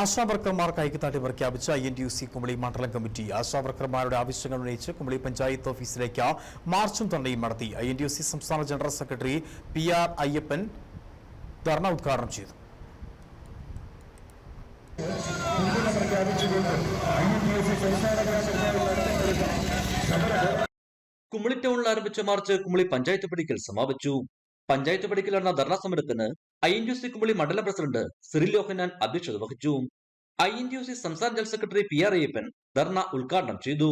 ആശാവർക്കർമാർക്ക് ഐക്യദാർഢ്യം പ്രഖ്യാപിച്ച I N T U C Kumily മണ്ഡലം കമ്മിറ്റി. ആശാവർക്കർമാരുടെ ആവശ്യങ്ങൾ ഉന്നയിച്ച് കുമളി പഞ്ചായത്ത് ഓഫീസിലേക്ക് മാർച്ചും ധർണയും നടത്തി. I N T U C സംസ്ഥാന general secretary P R Ayyappan dharna ഉദ്ഘാടനം ചെയ്തു. കുമളി ടൗണിൽ ആരംഭിച്ച മാർച്ച് കുമളി പഞ്ചായത്ത് പടിക്കൽ സമാപിച്ചു. പഞ്ചായത്ത് പടിക്കൽ നടന്ന ധർണാ സമരത്തിന് I N D C Kumily മണ്ഡലം പ്രസിഡന്റ് സിറിൽ ലോഹനാൻ അധ്യക്ഷത വഹിച്ചു. ഐ എൻ ഡി സി സംസ്ഥാന general secretary P R Ayyappan dharna ഉദ്ഘാടനം ചെയ്തു.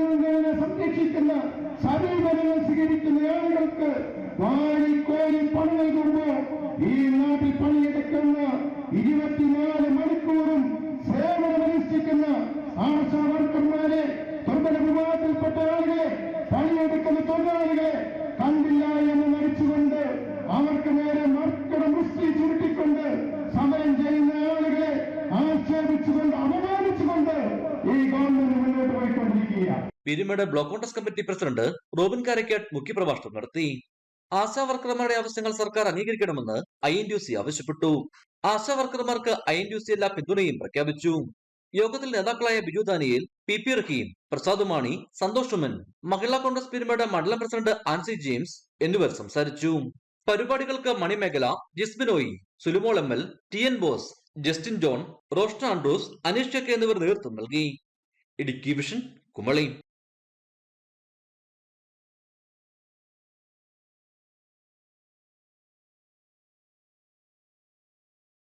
പേപ്പർ സംരക്ഷിക്കുന്ന സമീപനങ്ങൾ സ്വീകരിക്കുന്ന ആളുകൾക്ക് വാരിക്കോരി നൽകുമ്പോൾ ഈ നാട്ടിൽ പണിയെടുക്കുന്ന ഇരുപത്തിനാല് മണിക്കൂറും സേവനമനുഷ്ഠിക്കുന്ന ആശാ വർക്കർമാരെ തൊഴിൽ വിഭാഗത്തിൽപ്പെട്ട ആളുകളെ പണിയെടുക്കുന്ന തൊഴിലാളികളെ കണ്ടില്ല എന്ന് നടിച്ചുകൊണ്ട് അവർക്ക് നേരെ മർക്കട മുസ്തി ചുരുട്ടിക്കൊണ്ട് സമരം ചെയ്യുന്ന ആളുകളെ ആക്ഷേപിച്ചുകൊണ്ട് അപമാനിച്ചുകൊണ്ട് ഈ ഗവൺമെന്റ് മുന്നോട്ട് പോയിക്കൊണ്ടിരിക്കുക Peermade block Congress committee president Robin Karakkat മുഖ്യപ്രഭാഷണം നടത്തി. ആശാ വർക്കർമാരുടെ ആവശ്യങ്ങൾ സർക്കാർ അംഗീകരിക്കണമെന്ന് ഐ എൻ ആവശ്യപ്പെട്ടു. ആശാവർക്കർമാർക്ക് ഐ എൻ എല്ലാ പിന്തുണയും പ്രഖ്യാപിച്ചു. യോഗത്തിൽ നേതാക്കളായ Biju Daniel P P Rahim Prasad Mani Santhosh Oommen Mahila Congress പിരിമയുടെ മണ്ഡലം പ്രസിഡന്റ് ആൻസി ജെയിംസ് എന്നിവർ സംസാരിച്ചു. പരിപാടികൾക്ക് Manimekhala Jisbinoy Sulimol M L T N Bose Justin John Roshna Andrews Aneesh Chakka എന്നിവർ നേതൃത്വം നൽകി. ഇടുക്കി വിഷൻ കുമളി.